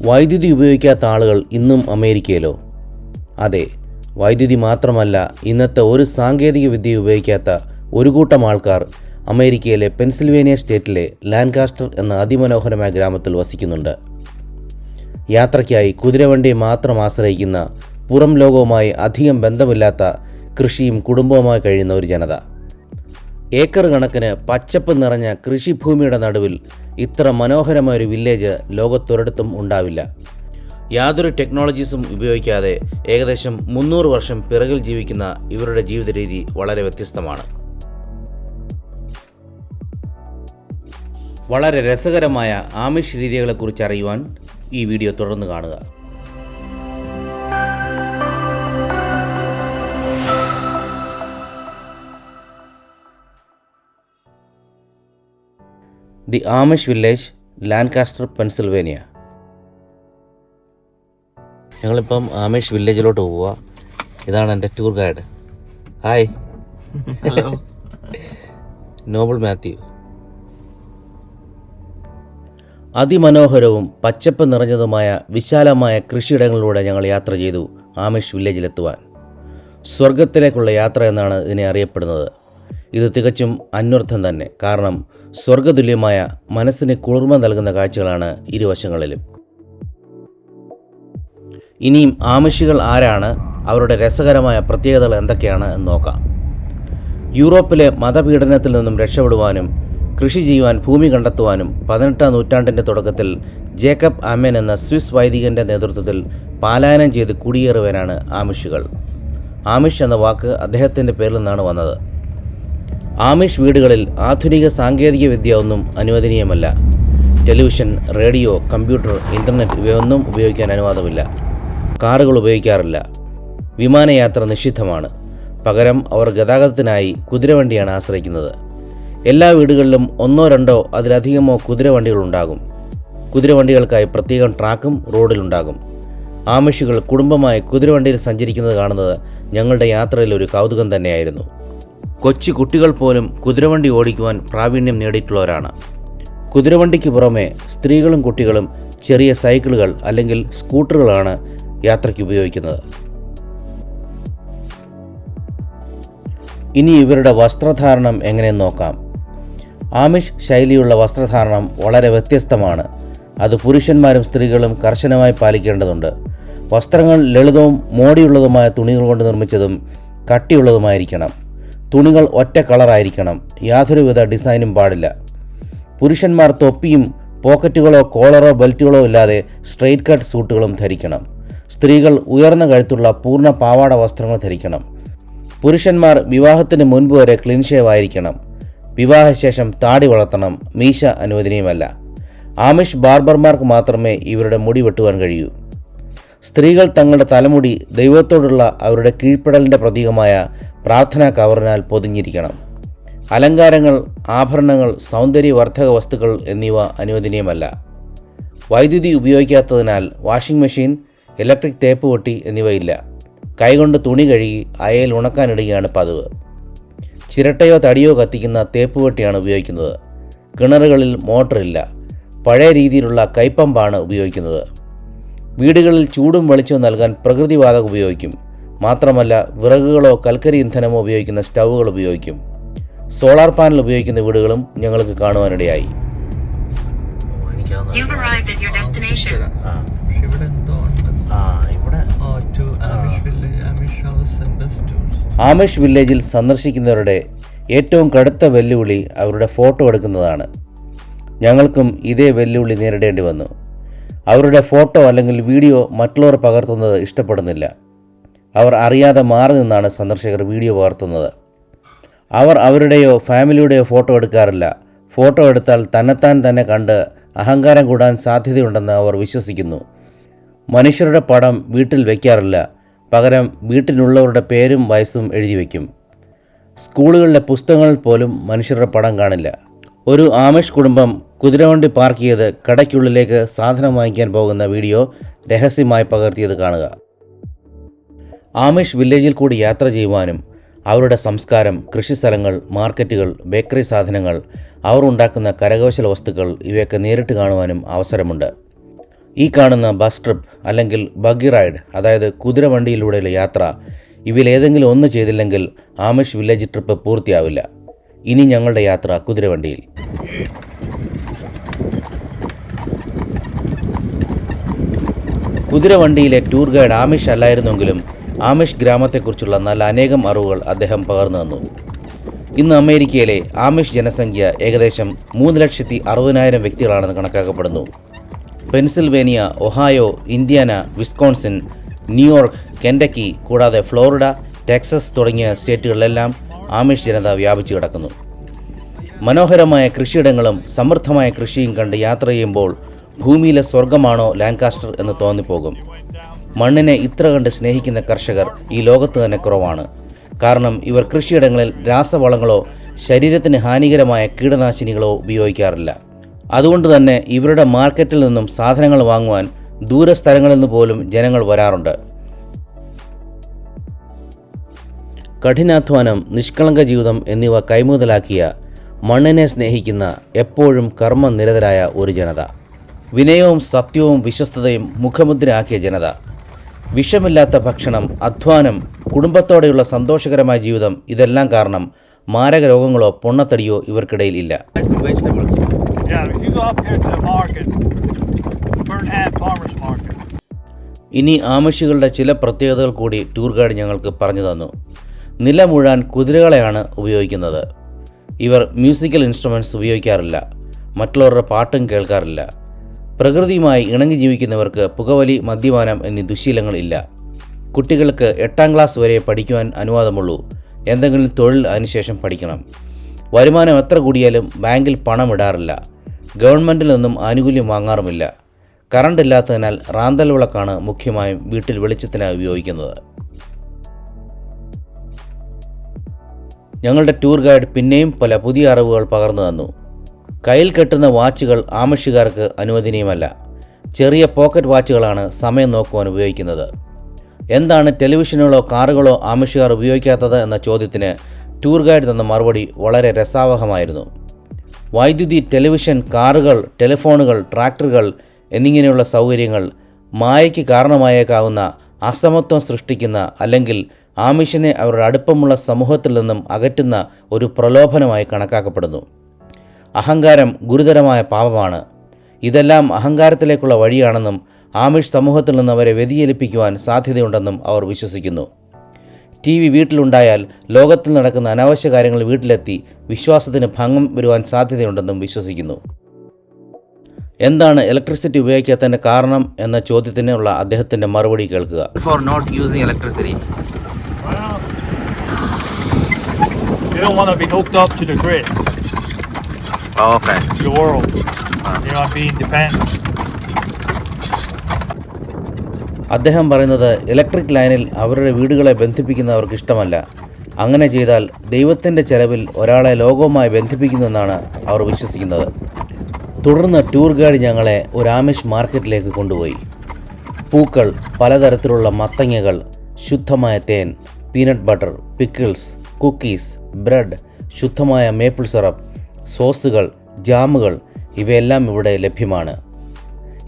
വൈദ്യുതി ഉപയോഗിക്കാത്ത ആളുകൾ ഇന്നും അമേരിക്കയിലോ? അതെ വൈദ്യുതി മാത്രമല്ല ഇന്നത്തെ ഒരു സാങ്കേതിക വിദ്യ ഉപയോഗിക്കാത്ത ഒരു കൂട്ടം ആൾക്കാർ അമേരിക്കയിലെ പെൻസിൽവേനിയ സ്റ്റേറ്റിലെ ലാൻകാസ്റ്റർ എന്ന അതിമനോഹരമായ ഗ്രാമത്തിൽ വസിക്കുന്നുണ്ട്. യാത്രയ്ക്കായി കുതിരവണ്ടിയെ മാത്രം ആശ്രയിക്കുന്ന പുറം ലോകവുമായി അധികം ബന്ധമില്ലാത്ത കൃഷിയും കുടുംബവുമായി കഴിയുന്ന ഒരു ജനത. ഏക്കർ കണക്കിന് പച്ചപ്പ് നിറഞ്ഞ കൃഷിഭൂമിയുടെ നടുവിൽ ഇത്ര മനോഹരമായ ഒരു വില്ലേജ് ലോകത്തൊരിടത്തും ഉണ്ടാവില്ല. യാതൊരു ടെക്നോളജീസും ഉപയോഗിക്കാതെ ഏകദേശം മുന്നൂറ് വർഷം പിറകിൽ ജീവിക്കുന്ന ഇവരുടെ ജീവിത രീതി വളരെ വ്യത്യസ്തമാണ്. വളരെ രസകരമായ ആമിഷ് രീതികളെക്കുറിച്ച് അറിയുവാൻ ഈ വീഡിയോ തുടർന്ന് കാണുക. The Amish village Lancaster Pennsylvania. ഞങ്ങളിപ്പം ആമിഷ് വില്ലേജിലോട്ട് പോവുക. ഇതാണ് എന്റെ tour guide. Hi. Noble Mathew അതിമനോഹരവും പച്ചപ്പ് നിറഞ്ഞതുമായ വിശാലമായ കൃഷിയിടങ്ങളിലൂടെ ഞങ്ങൾ യാത്ര ചെയ്തു ആമിഷ് വില്ലേജിലെത്തുവാൻ. സ്വർഗത്തിലേക്കുള്ള യാത്ര എന്നാണ് ഇതിനെ അറിയപ്പെടുന്നത്. ഇത് തികച്ചും അന്വർത്ഥം തന്നെ. കാരണം സ്വർഗതുല്യമായ മനസ്സിന് കുളിർമ നൽകുന്ന കാഴ്ചകളാണ് ഇരുവശങ്ങളിലും. ഇനിയും ആമിഷികൾ ആരാണ്? അവരുടെ രസകരമായ പ്രത്യേകതകൾ എന്തൊക്കെയാണ് എന്ന് നോക്കാം. യൂറോപ്പിലെ മതപീഡനത്തിൽ നിന്നും രക്ഷപ്പെടുവാനും കൃഷി ചെയ്യുവാൻ ഭൂമി കണ്ടെത്തുവാനും പതിനെട്ടാം നൂറ്റാണ്ടിന്റെ തുടക്കത്തിൽ ജേക്കബ് ആമൻ എന്ന സ്വിസ് വൈദികന്റെ നേതൃത്വത്തിൽ പാലായനം ചെയ്ത് കുടിയേറുവാനാണ് ആമിഷുകൾ. ആമിഷ് എന്ന വാക്ക് അദ്ദേഹത്തിന്റെ പേരിൽ നിന്നാണ് വന്നത്. ആമിഷ് വീടുകളിൽ ആധുനിക സാങ്കേതിക വിദ്യ ഒന്നും അനുവദനീയമല്ല. ടെലിവിഷൻ റേഡിയോ കമ്പ്യൂട്ടർ ഇന്റർനെറ്റ് ഇവയൊന്നും ഉപയോഗിക്കാൻ അനുവാദമില്ല. കാറുകൾ ഉപയോഗിക്കാറില്ല. വിമാനയാത്ര നിഷിദ്ധമാണ്. പകരം അവർ ഗതാഗതത്തിനായി കുതിരവണ്ടിയാണ് ആശ്രയിക്കുന്നത്. എല്ലാ വീടുകളിലും ഒന്നോ രണ്ടോ അതിലധികമോ കുതിരവണ്ടികളുണ്ടാകും കുതിരവണ്ടികൾക്കായി പ്രത്യേകം ട്രാക്കും റോഡിലുണ്ടാകും ആമിഷുകൾ കുടുംബമായി കുതിരവണ്ടിയിൽ സഞ്ചരിക്കുന്നത് കാണുന്നത് ഞങ്ങളുടെ യാത്രയിൽ ഒരു കൗതുകം തന്നെയായിരുന്നു. കൊച്ചു കുട്ടികൾ പോലും കുതിരവണ്ടി ഓടിക്കുവാൻ പ്രാവീണ്യം നേടിയിട്ടുള്ളവരാണ്. കുതിരവണ്ടിക്ക് പുറമെ സ്ത്രീകളും കുട്ടികളും ചെറിയ സൈക്കിളുകൾ അല്ലെങ്കിൽ സ്കൂട്ടറുകളാണ് യാത്രയ്ക്ക് ഉപയോഗിക്കുന്നത്. ഇനി ഇവരുടെ വസ്ത്രധാരണം എങ്ങനെയെന്ന് നോക്കാം. ആമിഷ് ശൈലിയുള്ള വസ്ത്രധാരണം വളരെ വ്യത്യസ്തമാണ്. അത് പുരുഷന്മാരും സ്ത്രീകളും കർശനമായി പാലിക്കേണ്ടതുണ്ട്. വസ്ത്രങ്ങൾ ലളിതവും മോടിയുള്ളതുമായ തുണികൾ കൊണ്ട് നിർമ്മിച്ചതും കട്ടിയുള്ളതുമായിരിക്കണം. തുണികൾ ഒറ്റ കളറായിരിക്കണം. യാതൊരുവിധ ഡിസൈനും പാടില്ല. പുരുഷന്മാർ തൊപ്പിയും പോക്കറ്റുകളോ കോളറോ ബെൽറ്റുകളോ ഇല്ലാതെ സ്ട്രെയിറ്റ് കട്ട് സൂട്ടുകളും ധരിക്കണം. സ്ത്രീകൾ ഉയർന്ന കഴുത്തുള്ള പൂർണ പാവാട വസ്ത്രങ്ങൾ ധരിക്കണം. പുരുഷന്മാർ വിവാഹത്തിന് മുൻപ് വരെ ക്ലീൻ ഷേവ് ആയിരിക്കണം. വിവാഹശേഷം താടി വളർത്തണം മീശ അനുവദനീയമല്ല. ആമിഷ് ബാർബർമാർക്ക് മാത്രമേ ഇവരുടെ മുടി വെട്ടുവാൻ കഴിയൂ. സ്ത്രീകൾ തങ്ങളുടെ തലമുടി ദൈവത്തോടുള്ള അവരുടെ കീഴ്പ്പെടലിന്റെ പ്രതീകമായ പ്രാർത്ഥനാ കവറിനാൽ പൊതിഞ്ഞിരിക്കണം. അലങ്കാരങ്ങൾ ആഭരണങ്ങൾ സൗന്ദര്യവർദ്ധക വസ്തുക്കൾ എന്നിവ അനുവദനീയമല്ല. വൈദ്യുതി ഉപയോഗിക്കാത്തതിനാൽ വാഷിംഗ് മെഷീൻ ഇലക്ട്രിക് തേപ്പ് പൊട്ടി എന്നിവയില്ല. കൈകൊണ്ട് തുണി കഴുകി അയയിൽ ഉണക്കാനിടുകയാണ് പതിവ്. ചിരട്ടയോ തടിയോ കത്തിക്കുന്ന തേപ്പ് വെട്ടിയാണ് ഉപയോഗിക്കുന്നത്. കിണറുകളിൽ മോട്ടറില്ല. പഴയ രീതിയിലുള്ള കൈപ്പമ്പാണ് ഉപയോഗിക്കുന്നത്. വീടുകളിൽ ചൂടും വെളിച്ചവും നൽകാൻ പ്രകൃതിവാതകം ഉപയോഗിക്കും. മാത്രമല്ല വിറകുകളോ കൽക്കരി ഇന്ധനമോ ഉപയോഗിക്കുന്ന സ്റ്റൗകൾ ഉപയോഗിക്കും. സോളാർ പാനൽ ഉപയോഗിക്കുന്ന വീടുകളും ഞങ്ങൾക്ക് കാണുവാനിടയായി. ആമിഷ് വില്ലേജിൽ സന്ദർശിക്കുന്നവരുടെ ഏറ്റവും കടുത്ത വെല്ലുവിളി അവരുടെ ഫോട്ടോ എടുക്കുന്നതാണ്. ഞങ്ങൾക്കും ഇതേ വെല്ലുവിളി നേരിടേണ്ടി വന്നു. അവരുടെ ഫോട്ടോ അല്ലെങ്കിൽ വീഡിയോ മറ്റുള്ളവർ പകർത്തുന്നത് ഇഷ്ടപ്പെടുന്നില്ല. അവർ അറിയാതെ മാറി നിന്നാണ് സന്ദർശകർ വീഡിയോ പകർത്തുന്നത്. അവർ അവരുടെയോ ഫാമിലിയുടെയോ ഫോട്ടോ എടുക്കാറില്ല. ഫോട്ടോ എടുത്താൽ തന്നെത്താൻ തന്നെ കണ്ട് അഹങ്കാരം കൂടാൻ സാധ്യതയുണ്ടെന്ന് അവർ വിശ്വസിക്കുന്നു. മനുഷ്യരുടെ പടം വീട്ടിൽ വയ്ക്കാറില്ല പകരം വീട്ടിലുള്ളവരുടെ പേരും വയസ്സും എഴുതി വയ്ക്കും സ്കൂളുകളിലെ പുസ്തകങ്ങളിൽ പോലും മനുഷ്യരുടെ പടം കാണില്ല. ഒരു ആമിഷ് കുടുംബം കുതിരവണ്ടി പാർക്ക് ചെയ്ത് കടയ്ക്കുള്ളിലേക്ക് സാധനം വാങ്ങിക്കാൻ പോകുന്ന വീഡിയോ രഹസ്യമായി പകർത്തിയത് കാണുക. ആമിഷ് വില്ലേജിൽ കൂടി യാത്ര ചെയ്യുവാനും അവരുടെ സംസ്കാരം കൃഷിസ്ഥലങ്ങൾ മാർക്കറ്റുകൾ ബേക്കറി സാധനങ്ങൾ അവർ ഉണ്ടാക്കുന്ന കരകൗശല വസ്തുക്കൾ ഇവയൊക്കെ നേരിട്ട് കാണുവാനും അവസരമുണ്ട്. ഈ കാണുന്ന ബസ് ട്രിപ്പ് അല്ലെങ്കിൽ ബഗ്ഗി റൈഡ് അതായത് കുതിരവണ്ടിയിലൂടെയുള്ള യാത്ര ഇവയിലേതെങ്കിലും ഒന്ന് ചെയ്തില്ലെങ്കിൽ ആമിഷ് വില്ലേജ് ട്രിപ്പ് പൂർത്തിയാവില്ല. ഇനി ഞങ്ങളുടെ യാത്ര കുതിരവണ്ടിയിൽ. കുതിരവണ്ടിയിലെ ടൂർ ഗൈഡ് ആമിഷ് അല്ലായിരുന്നെങ്കിലും ആമിഷ് ഗ്രാമത്തെക്കുറിച്ചുള്ള നല്ല അനേകം അറിവുകൾ അദ്ദേഹം പകർന്നു തന്നു. ഇന്ന് അമേരിക്കയിലെ ആമിഷ് ജനസംഖ്യ ഏകദേശം മൂന്ന് ലക്ഷത്തി അറുപതിനായിരം വ്യക്തികളാണെന്ന് കണക്കാക്കപ്പെടുന്നു. Pennsylvania Ohio Indiana Wisconsin New York Kentucky കൂടാതെ ഫ്ലോറിഡ ടെക്സസ് തുടങ്ങിയ സ്റ്റേറ്റുകളിലെല്ലാം ആമിഷ് ജനത വ്യാപിച്ചു കിടക്കുന്നു. മനോഹരമായ കൃഷിയിടങ്ങളും സമൃദ്ധമായ കൃഷിയും കണ്ട് യാത്ര ചെയ്യുമ്പോൾ ഭൂമിയിലെ സ്വർഗമാണോ ലാൻകാസ്റ്റർ എന്ന് തോന്നിപ്പോകും. മണ്ണിനെ ഇത്ര കണ്ട് സ്നേഹിക്കുന്ന കർഷകർ ഈ ലോകത്ത് തന്നെ കുറവാണ്. കാരണം ഇവർ കൃഷിയിടങ്ങളിൽ രാസവളങ്ങളോ ശരീരത്തിന് ഹാനികരമായ കീടനാശിനികളോ ഉപയോഗിക്കാറില്ല. അതുകൊണ്ട് തന്നെ ഇവരുടെ മാർക്കറ്റിൽ നിന്നും സാധനങ്ങൾ വാങ്ങുവാൻ ദൂരസ്ഥലങ്ങളിൽ നിന്ന് പോലും ജനങ്ങൾ വരാറുണ്ട്. കഠിനാധ്വാനം നിഷ്കളങ്ക ജീവിതം എന്നിവ കൈമുതലാക്കിയ മണ്ണിനെ സ്നേഹിക്കുന്ന എപ്പോഴും കർമ്മനിരതരായ ഒരു ജനത. വിനയവും സത്യവും വിശ്വസ്തതയും മുഖമുദ്രയാക്കിയ ജനത. വിഷമില്ലാത്ത ഭക്ഷണം അധ്വാനം കുടുംബത്തോടെയുള്ള സന്തോഷകരമായ ജീവിതം ഇതെല്ലാം കാരണം മാരക രോഗങ്ങളോ പൊണ്ണത്തടിയോ ഇവർക്കിടയിൽ ഇല്ല. ഇനി ആമശികളുടെ ചില പ്രത്യേകതകൾ കൂടി ടൂർ ഗൈഡ് ഞങ്ങൾക്ക് പറഞ്ഞു തന്നു. നിലമുഴാൻ കുതിരകളെയാണ് ഉപയോഗിക്കുന്നത്. ഇവർ മ്യൂസിക്കൽ ഇൻസ്ട്രുമെന്റ്സ് ഉപയോഗിക്കാറില്ല. മറ്റുള്ളവരുടെ പാട്ടും കേൾക്കാറില്ല. പ്രകൃതിയുമായി ഇണങ്ങി ജീവിക്കുന്നവർക്ക് പുകവലി മദ്യപാനം എന്നീ ദുശീലങ്ങൾ ഇല്ല. കുട്ടികൾക്ക് എട്ടാം ക്ലാസ് വരെ പഠിക്കുവാൻ അനുവാദമുള്ളൂ. എന്തെങ്കിലും തൊഴിൽ അതിനുശേഷം പഠിക്കണം. വരുമാനം എത്ര കൂടിയാലും ബാങ്കിൽ പണം ഇടാറില്ല. ഗവൺമെന്റിൽ നിന്നും ആനുകൂല്യം വാങ്ങാറുമില്ല. കറണ്ട് ഇല്ലാത്തതിനാൽ റാന്തൽ വിളക്കാണ് മുഖ്യമായും വീട്ടിൽ വെളിച്ചത്തിനായി ഉപയോഗിക്കുന്നത്. ഞങ്ങളുടെ ടൂർ ഗൈഡ് പിന്നെയും പല പുതിയ അറിവുകൾ പകർന്നു തന്നു. കയ്യിൽ കെട്ടുന്ന വാച്ചുകൾ ആമിഷുകാർക്ക് അനുവദനീയമല്ല. ചെറിയ പോക്കറ്റ് വാച്ചുകളാണ് സമയം നോക്കുവാൻ ഉപയോഗിക്കുന്നത്. എന്താണ് ടെലിവിഷനുകളോ കാറുകളോ ആമിഷുകാർ ഉപയോഗിക്കാത്തത് എന്ന ചോദ്യത്തിന് ടൂർ ഗൈഡ് തന്ന മറുപടി വളരെ രസാവഹമായിരുന്നു. വൈദ്യുതി ടെലിവിഷൻ കാറുകൾ ടെലിഫോണുകൾ ട്രാക്ടറുകൾ എന്നിങ്ങനെയുള്ള സൗകര്യങ്ങൾ മായയ്ക്ക് കാരണമായേക്കാവുന്ന അസമത്വം സൃഷ്ടിക്കുന്ന അല്ലെങ്കിൽ ആമിഷിനെ അവരുടെ അടുപ്പമുള്ള സമൂഹത്തിൽ നിന്നും അകറ്റുന്ന ഒരു പ്രലോഭനമായി കണക്കാക്കപ്പെടുന്നു. അഹങ്കാരം ഗുരുതരമായ പാപമാണ്. ഇതെല്ലാം അഹങ്കാരത്തിലേക്കുള്ള വഴിയാണെന്നും ആമിഷ് സമൂഹത്തിൽ നിന്ന് അവരെ വ്യതിചലിപ്പിക്കുവാൻ സാധ്യതയുണ്ടെന്നും അവർ വിശ്വസിക്കുന്നു. ടി വി വീട്ടിലുണ്ടായാൽ ലോകത്തിൽ നടക്കുന്ന അനാവശ്യ കാര്യങ്ങൾ വീട്ടിലെത്തി വിശ്വാസത്തിന് ഭംഗം വരുവാൻ സാധ്യതയുണ്ടെന്നും വിശ്വസിക്കുന്നു. എന്താണ് ഇലക്ട്രിസിറ്റി ഉപയോഗിക്കാത്തതിന്റെ കാരണം എന്ന ചോദ്യത്തിനുള്ള അദ്ദേഹത്തിന്റെ മറുപടി കേൾക്കുക. For not using electricity well, you don't want to be hooked up to the grid, okay to the world. You're not being dependent. അദ്ദേഹം പറയുന്നത് ഇലക്ട്രിക് ലൈനിൽ അവരുടെ വീടുകളെ ബന്ധിപ്പിക്കുന്നവർക്ക് ഇഷ്ടമല്ല അങ്ങനെ ചെയ്താൽ ദൈവത്തിന്റെ ചെലവിൽ ഒരാളെ ലോകവുമായി ബന്ധിപ്പിക്കുന്നെന്നാണ് അവർ വിശ്വസിക്കുന്നത് തുടർന്ന് ടൂർ ഗൈഡ് ഞങ്ങളെ ഒരു ആമിഷ് മാർക്കറ്റിലേക്ക് കൊണ്ടുപോയി പൂക്കൾ പലതരത്തിലുള്ള മത്തങ്ങകൾ ശുദ്ധമായ തേൻ peanut butter pickles cookies bread ശുദ്ധമായ മേപ്പിൾ സിറപ്പ് സോസുകൾ ജാമുകൾ ഇവയെല്ലാം ഇവിടെ ലഭ്യമാണ്.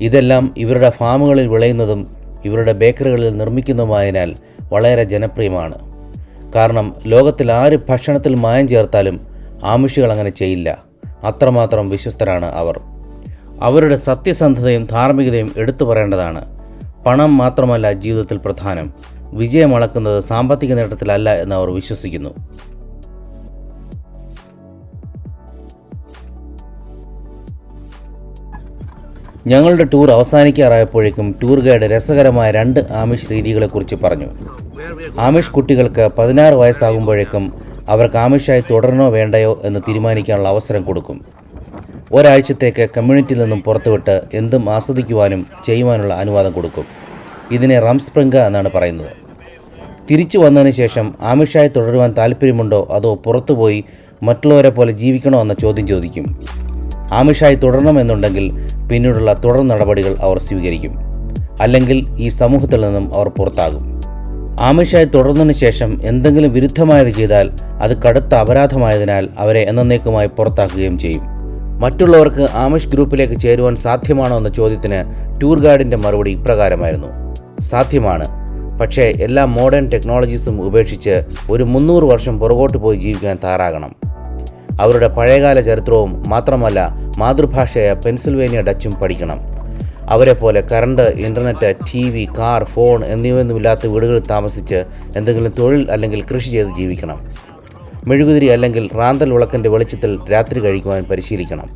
ഇതെല്ലാം ഇവരുടെ ഫാമുകളിൽ വിളയുന്നതും ഇവരുടെ ബേക്കറികളിൽ നിർമ്മിക്കുന്നതുമായതിനാൽ വളരെ ജനപ്രിയമാണ്. കാരണം ലോകത്തിൽ ആര് ഭക്ഷണത്തിൽ മായം ചേർത്താലും ആമിഷികൾ അങ്ങനെ ചെയ്യില്ല. അത്രമാത്രം വിശ്വസ്തരാണ് അവർ. അവരുടെ സത്യസന്ധതയും ധാർമ്മികതയും എടുത്തു പറയേണ്ടതാണ്. പണം മാത്രമല്ല ജീവിതത്തിൽ പ്രധാനം. വിജയം അളക്കുന്നത് സാമ്പത്തിക നേട്ടത്തിലല്ല എന്ന് അവർ വിശ്വസിക്കുന്നു. ഞങ്ങളുടെ ടൂർ അവസാനിക്കാറായപ്പോഴേക്കും ടൂർ ഗൈഡ് രസകരമായ രണ്ട് ആമിഷ് രീതികളെക്കുറിച്ച് പറഞ്ഞു. ആമിഷ് കുട്ടികൾക്ക് പതിനാറ് വയസ്സാകുമ്പോഴേക്കും അവർക്ക് ആമിഷായി തുടരണോ വേണ്ടയോ എന്ന് തീരുമാനിക്കാനുള്ള അവസരം കൊടുക്കും. ഒരാഴ്ചത്തേക്ക് കമ്മ്യൂണിറ്റിയിൽ നിന്നും പുറത്തുവിട്ട് എന്തും ആസ്വദിക്കുവാനും ചെയ്യുവാനുള്ള അനുവാദം കൊടുക്കും. ഇതിനെ റംസ്പ്രിംഗ എന്നാണ് പറയുന്നത്. തിരിച്ചു വന്നതിന് ശേഷം ആമിഷായി തുടരുവാൻ താല്പര്യമുണ്ടോ അതോ പുറത്തുപോയി മറ്റുള്ളവരെ പോലെ ജീവിക്കണോ എന്ന ചോദ്യം ചോദിക്കും. ആമിഷായി തുടരണമെന്നുണ്ടെങ്കിൽ പിന്നീടുള്ള തുടർ നടപടികൾ അവർ സ്വീകരിക്കും. അല്ലെങ്കിൽ ഈ സമൂഹത്തിൽ നിന്നും അവർ പുറത്താകും. ആമിഷായി തുടർന്നതിന് ശേഷം എന്തെങ്കിലും വിരുദ്ധമായത് ചെയ്താൽ അത് കടുത്ത അപരാധമായതിനാൽ അവരെ എന്നേക്കുമായി പുറത്താക്കുകയും ചെയ്യും. മറ്റുള്ളവർക്ക് ആമിഷ് ഗ്രൂപ്പിലേക്ക് ചേരുവാൻ സാധ്യമാണോ എന്ന ചോദ്യത്തിന് ടൂർ ഗൈഡിന്റെ മറുപടി ഇപ്രകാരമായിരുന്നു. സാധ്യമാണ്. പക്ഷേ എല്ലാ മോഡേൺ ടെക്നോളജീസും ഉപേക്ഷിച്ച് ഒരു മുന്നൂറ് വർഷം പുറകോട്ട് പോയി ജീവിക്കാൻ തയ്യാറാകണം. അവരുടെ പഴയകാല ചരിത്രവും മാത്രമല്ല മാതൃഭാഷയായ പെൻസിൽവേനിയ ഡച്ചും പഠിക്കണം. അവരെ പോലെ current internet T V car phone എന്നിവയൊന്നുമില്ലാത്ത വീടുകളിൽ താമസിച്ച് എന്തെങ്കിലും തൊഴിൽ അല്ലെങ്കിൽ കൃഷി ചെയ്ത് ജീവിക്കണം. മെഴുകുതിരി അല്ലെങ്കിൽ റാന്തൽ വിളക്കിന്റെ വെളിച്ചത്തിൽ രാത്രി കഴിക്കുവാൻ പരിശീലിക്കണം.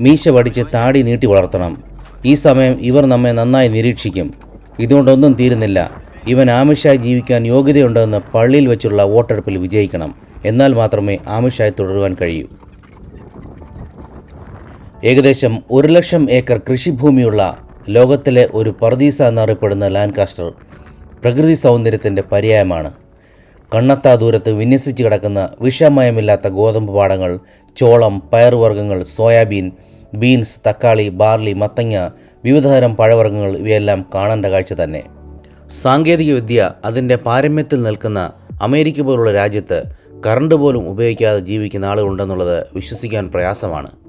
മീശ വടിച്ച് താടി നീട്ടി വളർത്തണം. ഈ സമയം ഇവർ നമ്മെ നന്നായി നിരീക്ഷിക്കും. ഇതുകൊണ്ടൊന്നും തീരുന്നില്ല. ഇവൻ ആമിഷായി ജീവിക്കാൻ യോഗ്യതയുണ്ടെന്ന് പള്ളിയിൽ വെച്ചുള്ള വോട്ടെടുപ്പിൽ വിജയിക്കണം. എന്നാൽ മാത്രമേ ആമിഷായി തുടരുവാൻ കഴിയൂ. ഏകദേശം ഒരു ലക്ഷം ഏക്കർ കൃഷിഭൂമിയുള്ള ലോകത്തിലെ ഒരു പർദീസ എന്നറിയപ്പെടുന്ന ലാൻകാസ്റ്റർ പ്രകൃതി സൗന്ദര്യത്തിന്റെ പര്യായമാണ്. കണ്ണത്താ ദൂരത്ത് വിന്യസിച്ച് കിടക്കുന്ന വിഷമയമില്ലാത്ത ഗോതമ്പ് പാടങ്ങൾ ചോളം പയറുവർഗങ്ങൾ സോയാബീൻ ബീൻസ് തക്കാളി ബാർലി മത്തങ്ങ വിവിധതരം പഴവർഗങ്ങൾ ഇവയെല്ലാം കാണേണ്ട കാഴ്ച തന്നെ. സാങ്കേതികവിദ്യ അതിന്റെ പാരമ്യത്തിൽ നിൽക്കുന്ന അമേരിക്ക പോലുള്ള രാജ്യത്ത് കറണ്ട് പോലും ഉപയോഗിക്കാതെ ജീവിക്കുന്ന ആളുകളുണ്ടെന്നുള്ളത് വിശ്വസിക്കാൻ പ്രയാസമാണ്.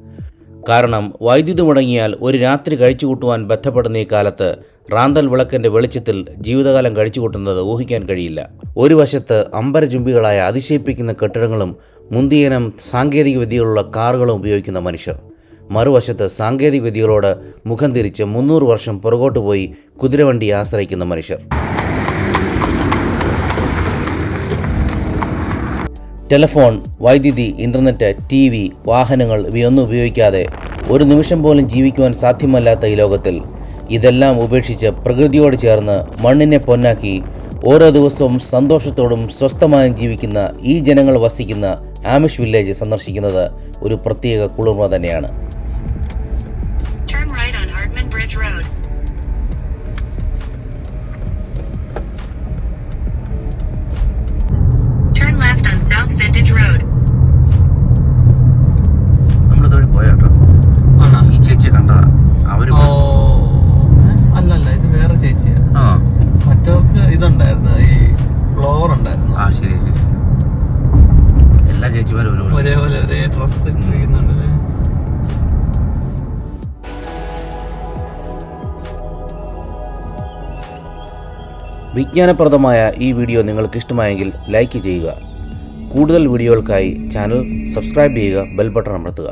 കാരണം വൈദ്യുതി മുടങ്ങിയാൽ ഒരു രാത്രി കഴിച്ചുകൂട്ടുവാൻ ബന്ധപ്പെടുന്ന ഈ കാലത്ത് റാന്തൽ വിളക്കിന്റെ വെളിച്ചത്തിൽ ജീവിതകാലം കഴിച്ചുകൂട്ടുന്നത് ഊഹിക്കാൻ കഴിയില്ല. ഒരു വശത്ത് അമ്പരചുംബികളായ അതിശയിപ്പിക്കുന്ന കെട്ടിടങ്ങളും മുന്തിയനം സാങ്കേതിക വിദ്യകളുള്ള കാറുകളും ഉപയോഗിക്കുന്ന മനുഷ്യർ. മറുവശത്ത് സാങ്കേതിക വിദ്യകളോട് മുഖം തിരിച്ച് മുന്നൂറ് വർഷം പുറകോട്ട് പോയി കുതിരവണ്ടിയെ ആശ്രയിക്കുന്ന മനുഷ്യർ. ടെലഫോൺ വൈദ്യുതി ഇന്റർനെറ്റ് ടി വി വാഹനങ്ങൾ ഇവയൊന്നും ഉപയോഗിക്കാതെ ഒരു നിമിഷം പോലും ജീവിക്കുവാൻ സാധ്യമല്ലാത്ത ഈ ലോകത്തിൽ. ഇതെല്ലാം ഉപേക്ഷിച്ച് പ്രകൃതിയോട് ചേർന്ന് മണ്ണിനെ പൊന്നാക്കി ഓരോ ദിവസവും സന്തോഷത്തോടും സ്വസ്ഥമായും ജീവിക്കുന്ന ഈ ജനങ്ങൾ വസിക്കുന്ന ആമിഷ് വില്ലേജ് സന്ദർശിക്കുന്നത് ഒരു പ്രത്യേക കുളിർമ തന്നെയാണ്. വിജ്ഞാനപ്രദമായ ഈ വീഡിയോ നിങ്ങൾക്ക് ഇഷ്ടമായെങ്കിൽ ലൈക്ക് ചെയ്യുക. കൂടുതൽ വീഡിയോകൾക്കായി ചാനൽ സബ്സ്ക്രൈബ് ചെയ്യുക ബെൽ ബട്ടൺ അമർത്തുക.